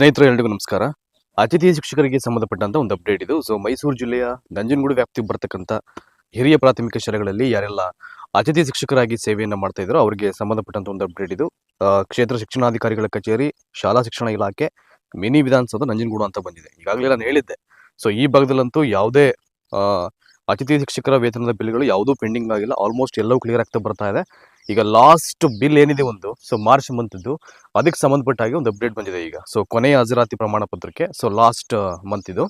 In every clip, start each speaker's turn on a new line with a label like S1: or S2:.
S1: ಸ್ನೇಹಿತರು, ಎಲ್ರಿಗೂ ನಮಸ್ಕಾರ. ಅತಿಥಿ ಶಿಕ್ಷಕರಿಗೆ ಸಂಬಂಧಪಟ್ಟಂತ ಒಂದು ಅಪ್ಡೇಟ್ ಇದು. ಸೊ ಮೈಸೂರು ಜಿಲ್ಲೆಯ ನಂಜನಗೂಡು ವ್ಯಾಪ್ತಿಗೆ ಬರ್ತಕ್ಕಂಥ ಹಿರಿಯ ಪ್ರಾಥಮಿಕ ಶಾಲೆಗಳಲ್ಲಿ ಯಾರೆಲ್ಲ ಅತಿಥಿ ಶಿಕ್ಷಕರಾಗಿ ಸೇವೆಯನ್ನು ಮಾಡ್ತಾ ಇದ್ರು ಅವರಿಗೆ ಸಂಬಂಧಪಟ್ಟಂತ ಒಂದು ಅಪ್ಡೇಟ್ ಇದು. ಕ್ಷೇತ್ರ ಶಿಕ್ಷಣಾಧಿಕಾರಿಗಳ ಕಚೇರಿ, ಶಾಲಾ ಶಿಕ್ಷಣ ಇಲಾಖೆ, ಮಿನಿ ವಿಧಾನಸೌಧ ನಂಜನಗೂಡು ಅಂತ ಬಂದಿದೆ. ಈಗಾಗಲೇ ನಾನು ಹೇಳಿದ್ದೆ ಸೊ ಈ ಭಾಗದಲ್ಲಂತೂ ಯಾವುದೇ ಅತಿಥಿ ಶಿಕ್ಷಕರ ವೇತನದ ಬಿಲ್ಗಳು ಯಾವುದೂ ಪೆಂಡಿಂಗ್ ಆಗಿಲ್ಲ. ಆಲ್ಮೋಸ್ಟ್ ಎಲ್ಲವೂ ಕ್ಲಿಯರ್ ಆಗ್ತಾ ಬರ್ತಾ ಇದೆ. ಈಗ ಲಾಸ್ಟ್ ಬಿಲ್ ಏನಿದೆ ಒಂದು ಸೊ ಮಾರ್ಚ್ ಮಂತ್ದು ಅದಕ್ಕೆ ಸಂಬಂಧಪಟ್ಟ ಹಾಗೆ ಒಂದು ಅಪ್ಡೇಟ್ ಬಂದಿದೆ ಈಗ. ಸೊ ಕೊನೆಯ ಹಾಜರಾತಿ ಪ್ರಮಾಣ ಪತ್ರಕ್ಕೆ ಸೊ ಲಾಸ್ಟ್ ಮಂತ್ ಇದು.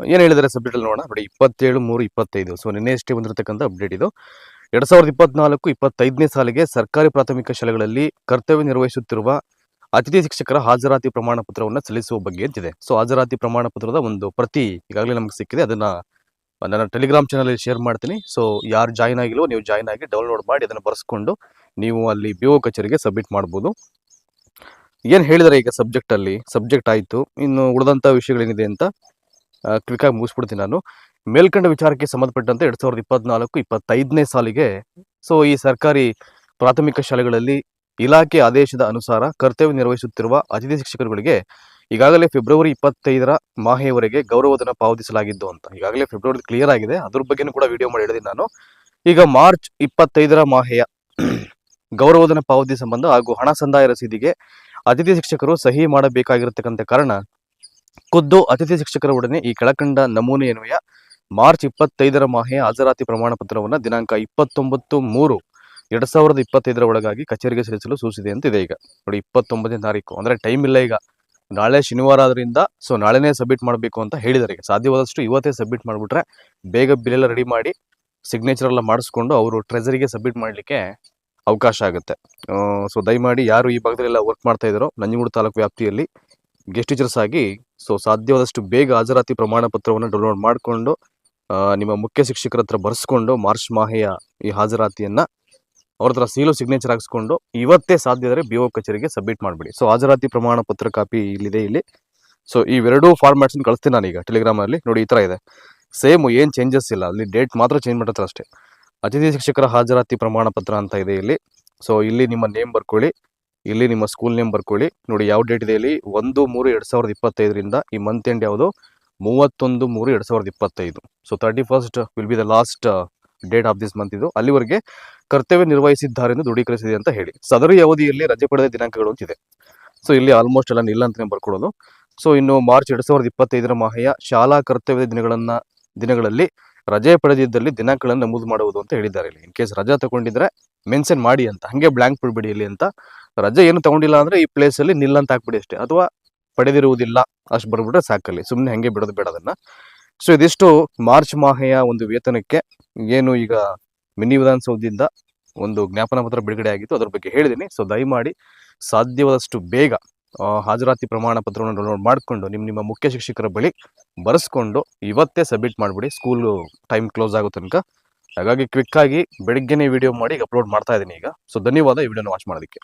S1: ಏನು ಹೇಳಿದ್ರೆ ಸಬ್ಜೆಕ್ಟ್ ಅಲ್ಲಿ ನೋಡೋಣ. ನೋಡಿ, ಇಪ್ಪತ್ತೇಳು, ಮೂರು, ಇಪ್ಪತ್ತೈದು. ಸೊ ನಿನ್ನೆ ಅಷ್ಟೇ ಬಂದಿರತಕ್ಕಂಥ ಅಪ್ಡೇಟ್ ಇದು. ಎರಡ್ ಸಾವಿರದ ಇಪ್ಪತ್ನಾಲ್ಕು, ಇಪ್ಪತ್ತೈದನೇ ಸಾಲಿಗೆ ಸರ್ಕಾರಿ ಪ್ರಾಥಮಿಕ ಶಾಲೆಗಳಲ್ಲಿ ಕರ್ತವ್ಯ ನಿರ್ವಹಿಸುತ್ತಿರುವ ಅತಿಥಿ ಶಿಕ್ಷಕರ ಹಾಜರಾತಿ ಪ್ರಮಾಣ ಪತ್ರವನ್ನು ಸಲ್ಲಿಸುವ ಬಗ್ಗೆ ಅಂತಿದೆ. ಸೊ ಹಾಜರಾತಿ ಪ್ರಮಾಣ ಪತ್ರದ ಒಂದು ಪ್ರತಿ ಈಗಾಗಲೇ ನಮಗೆ ಸಿಕ್ಕಿದೆ. ಅದನ್ನ ನನ್ನ ಟೆಲಿಗ್ರಾಮ್ ಚಾನಲಲ್ಲಿ ಶೇರ್ ಮಾಡ್ತೀನಿ. ಸೊ ಯಾರು ಜಾಯ್ನ್ ಆಗಿಲ್ವೋ ನೀವು ಜಾಯ್ನ್ ಆಗಿ ಡೌನ್ಲೋಡ್ ಮಾಡಿ ಅದನ್ನು ಬರೆಸ್ಕೊಂಡು ನೀವು ಅಲ್ಲಿ ಬಿ ಓ ಕಚೇರಿಗೆ ಸಬ್ಮಿಟ್ ಮಾಡ್ಬೋದು. ಏನು ಹೇಳಿದರೆ ಈಗ ಸಬ್ಜೆಕ್ಟ್ ಅಲ್ಲಿ? ಸಬ್ಜೆಕ್ಟ್ ಆಯಿತು. ಇನ್ನು ಉಳಿದಂಥ ವಿಷಯಗಳೇನಿದೆ ಅಂತ ಕ್ವಿಕ್ ಆಗಿ ಮುಗಿಸ್ಬಿಡ್ತೀನಿ ನಾನು. ಮೇಲ್ಕಂಡ ವಿಚಾರಕ್ಕೆ ಸಂಬಂಧಪಟ್ಟಂತೆ ಎರಡು ಸಾವಿರದ ಇಪ್ಪತ್ನಾಲ್ಕು, ಇಪ್ಪತ್ತೈದನೇ ಸಾಲಿಗೆ ಸೊ ಈ ಸರ್ಕಾರಿ ಪ್ರಾಥಮಿಕ ಶಾಲೆಗಳಲ್ಲಿ ಇಲಾಖೆ ಆದೇಶದ ಅನುಸಾರ ಕರ್ತವ್ಯ ನಿರ್ವಹಿಸುತ್ತಿರುವ ಅತಿಥಿ ಶಿಕ್ಷಕರುಗಳಿಗೆ ಈಗಾಗಲೇ ಫೆಬ್ರವರಿ ಇಪ್ಪತ್ತೈದರ ಮಾಹೆಯವರೆಗೆ ಗೌರವಧನ ಪಾವತಿಸಲಾಗಿದ್ದು ಅಂತ. ಈಗಾಗಲೇ ಫೆಬ್ರವರಿ ಕ್ಲಿಯರ್ ಆಗಿದೆ. ಅದ್ರ ಬಗ್ಗೆನೂ ಕೂಡ ವಿಡಿಯೋ ಮಾಡಿ ಹೇಳಿದೆ ನಾನು. ಈಗ ಮಾರ್ಚ್ ಇಪ್ಪತ್ತೈದರ ಮಾಹೆಯ ಗೌರವಧನ ಪಾವತಿ ಸಂಬಂಧ ಹಾಗೂ ಹಣ ಸಂದಾಯ ರಸೀದಿಗೆ ಅತಿಥಿ ಶಿಕ್ಷಕರು ಸಹಿ ಮಾಡಬೇಕಾಗಿರತಕ್ಕಂಥ ಕಾರಣ ಖುದ್ದು ಅತಿಥಿ ಶಿಕ್ಷಕರ ಒಡನೆ ಈ ಕೆಳಕಂಡ ನಮೂನೆ ಅನ್ವಯ ಮಾರ್ಚ್ ಇಪ್ಪತ್ತೈದರ ಮಾಹೆಯ ಹಾಜರಾತಿ ಪ್ರಮಾಣ ಪತ್ರವನ್ನು ದಿನಾಂಕ ಇಪ್ಪತ್ತೊಂಬತ್ತು ಮೂರು ಎರಡ್ ಸಾವಿರದ ಇಪ್ಪತ್ತೈದರ ಒಳಗಾಗಿ ಕಚೇರಿಗೆ ಸಲ್ಲಿಸಲು ಸೂಚಿಸಿದೆ ಅಂತ ಇದೆ ಈಗ. ನೋಡಿ, ಇಪ್ಪತ್ತೊಂಬತ್ತನೇ ತಾರೀಕು. ಅಂದ್ರೆ ಟೈಮ್ ಇಲ್ಲ ಈಗ. ನಾಳೆ ಶನಿವಾರ ಆದ್ರಿಂದ ಸೊ ನಾಳೆನೇ ಸಬ್ಮಿಟ್ ಮಾಡಬೇಕು ಅಂತ ಹೇಳಿದ್ದಾರೆ. ಈಗ ಸಾಧ್ಯವಾದಷ್ಟು ಇವತ್ತೇ ಸಬ್ಮಿಟ್ ಮಾಡಿಬಿಟ್ರೆ ಬೇಗ ಬಿಲ್ ಎಲ್ಲ ರೆಡಿ ಮಾಡಿ ಸಿಗ್ನೇಚರ್ ಎಲ್ಲ ಮಾಡಿಸ್ಕೊಂಡು ಅವರು ಟ್ರೆಜರಿಗೆ ಸಬ್ಮಿಟ್ ಮಾಡಲಿಕ್ಕೆ ಅವಕಾಶ ಆಗುತ್ತೆ. ಸೊ ದಯಮಾಡಿ ಯಾರು ಈ ಭಾಗದಲ್ಲೆಲ್ಲ ವರ್ಕ್ ಮಾಡ್ತಾ ಇದ್ದಾರೋ, ನಂಜನಗೂಡು ತಾಲೂಕು ವ್ಯಾಪ್ತಿಯಲ್ಲಿ ಗೆಸ್ಟ್ ಟೀಚರ್ಸ್ ಆಗಿ ಸೊ ಸಾಧ್ಯವಾದಷ್ಟು ಬೇಗ ಹಾಜರಾತಿ ಪ್ರಮಾಣ ಪತ್ರವನ್ನು ಡೌನ್ಲೋಡ್ ಮಾಡಿಕೊಂಡು ನಿಮ್ಮ ಮುಖ್ಯ ಶಿಕ್ಷಕರ ಹತ್ರ ಬರೆಸ್ಕೊಂಡು ಮಾರ್ಚ್ ಮಾಹೆಯ ಈ ಹಾಜರಾತಿಯನ್ನ ಅವ್ರ ಸೀಲು ಸಿಗ್ನೇಚರ್ ಹಾಕ್ಸ್ಕೊಂಡು ಇವತ್ತೇ ಸಾಧ್ಯ ಆದರೆ ಬಿ ಒ ಕಚೇರಿಗೆ ಸಬ್ಮಿಟ್ ಮಾಡಿಬಿಡಿ. ಸೊ ಹಾಜರಾತಿ ಪ್ರಮಾಣ ಪತ್ರ ಕಾಪಿ ಇಲ್ಲಿದೆ ಇಲ್ಲಿ. ಸೊ ಇವೆರಡೂ ಫಾರ್ಮ್ಯಾಟ್ಸ್ ಕಳಿಸ್ತೀನಿ ನಾನೀಗ ಟೆಲಿಗ್ರಾಮ್ ಅಲ್ಲಿ. ನೋಡಿ, ಈ ತರ ಇದೆ. ಸೇಮ್ ಏನ್ ಚೇಂಜಸ್ ಇಲ್ಲ. ಅಲ್ಲಿ ಡೇಟ್ ಮಾತ್ರ ಚೇಂಜ್ ಮಾಡಿರ್ತಾರೆ ಅಷ್ಟೇ. ಅತಿಥಿ ಶಿಕ್ಷಕರ ಹಾಜರಾತಿ ಪ್ರಮಾಣ ಪತ್ರ ಅಂತ ಇದೆ ಇಲ್ಲಿ. ಸೊ ಇಲ್ಲಿ ನಿಮ್ಮ ನೇಮ್ ಬರ್ಕೊಳ್ಳಿ. ಇಲ್ಲಿ ನಿಮ್ಮ ಸ್ಕೂಲ್ ನೇಮ್ ಬರ್ಕೊಳ್ಳಿ. ನೋಡಿ, ಯಾವ ಡೇಟ್ ಇದೆ ಇಲ್ಲಿ? ಒಂದು ಮೂರು ಎರಡು ಸಾವಿರದ ಇಪ್ಪತ್ತೈದರಿಂದ ಈ ಮಂತ್ ಎಂಡ್ ಯಾವುದು? ಮೂವತ್ತೊಂದು ಮೂರು ಎರಡು ಸಾವಿರದ ಇಪ್ಪತ್ತೈದು. So thirty first will be the last date of this month ಇದು. ಅಲ್ಲಿವರೆಗೆ ಕರ್ತವ್ಯ ನಿರ್ವಹಿಸಿದ್ದಾರೆಂದು ದೃಢೀಕರಿಸಿದೆ ಅಂತ ಹೇಳಿ. ಸದರಿ ಅವಧಿಯಲ್ಲಿ ರಜೆ ಪಡೆದ ದಿನಾಂಕಗಳು ಅಂತಿದೆ. ಸೊ ಇಲ್ಲಿ ಆಲ್ಮೋಸ್ಟ್ ಎಲ್ಲ ನಿಲ್ಲ ಅಂತಾನೆ ಬರ್ಕೊಡೋದು ಸೊ ಇನ್ನು ಮಾರ್ಚ್ ಎರಡ್ ಸಾವಿರದ ಇಪ್ಪತ್ತೈದರ ಮಾಹೆಯ ಶಾಲಾ ಕರ್ತವ್ಯದ ದಿನಗಳನ್ನ, ದಿನಗಳಲ್ಲಿ ರಜೆ ಪಡೆದಿದ್ದಲ್ಲಿ ದಿನಾಂಕಗಳನ್ನು ನಮೂದು ಮಾಡುವುದು ಅಂತ ಹೇಳಿದ್ದಾರೆ ಇಲ್ಲಿ. ಇನ್ ಕೇಸ್ ರಜಾ ತಗೊಂಡಿದ್ರೆ ಮೆನ್ಷನ್ ಮಾಡಿ ಅಂತ, ಹಂಗೆ ಬ್ಲಾಂಕ್ ಬಿಡ್ಬಿಡಿ ಇಲ್ಲಿ ಅಂತ. ರಜೆ ಏನು ತಗೊಂಡಿಲ್ಲ ಅಂದ್ರೆ ಈ ಪ್ಲೇಸಲ್ಲಿ ನಿಲ್ಲ ಅಂತ ಹಾಕ್ಬಿಡಿ ಅಷ್ಟೇ. ಅಥವಾ ಪಡೆದಿರುವುದಿಲ್ಲ, ಅಷ್ಟು ಬರ್ಬಿಟ್ರೆ ಸಾಕಲ್ಲಿ. ಸುಮ್ಮನೆ ಹಂಗೆ ಬಿಡೋದು ಬೇಡ ಅದನ್ನ. ಸೊ ಇದಿಷ್ಟು ಮಾರ್ಚ್ ಮಾಹೆಯ ಒಂದು ವೇತನಕ್ಕೆ ಏನು ಈಗ ಮಿನಿ ವಿಧಾನಸೌಧದಿಂದ ಒಂದು ಜ್ಞಾಪನ ಪತ್ರ ಬಿಡುಗಡೆ ಆಗಿತ್ತು. ಅದ್ರ ಬಗ್ಗೆ ಹೇಳಿದ್ದೀನಿ. ಸೊ ದಯಮಾಡಿ ಸಾಧ್ಯವಾದಷ್ಟು ಬೇಗ ಹಾಜರಾತಿ ಪ್ರಮಾಣ ಪತ್ರವನ್ನು ಡೌನ್ಲೋಡ್ ಮಾಡಿಕೊಂಡು ನಿಮ್ಮ ನಿಮ್ಮ ಮುಖ್ಯ ಶಿಕ್ಷಕರ ಬಳಿ ಬರೆಸ್ಕೊಂಡು ಇವತ್ತೇ ಸಬ್ಮಿಟ್ ಮಾಡಿಬಿಡಿ. ಸ್ಕೂಲು ಟೈಮ್ ಕ್ಲೋಸ್ ಆಗೋ ತನಕ. ಹಾಗಾಗಿ ಕ್ವಿಕ್ ಆಗಿ ಬೆಳಿಗ್ಗೆನೇ ವಿಡಿಯೋ ಮಾಡಿ ಅಪ್ಲೋಡ್ ಮಾಡ್ತಾ ಇದ್ದೀನಿ ಈಗ. ಸೊ ಧನ್ಯವಾದ ಈ ವಿಡಿಯೋನ ವಾಚ್ ಮಾಡೋದಕ್ಕೆ.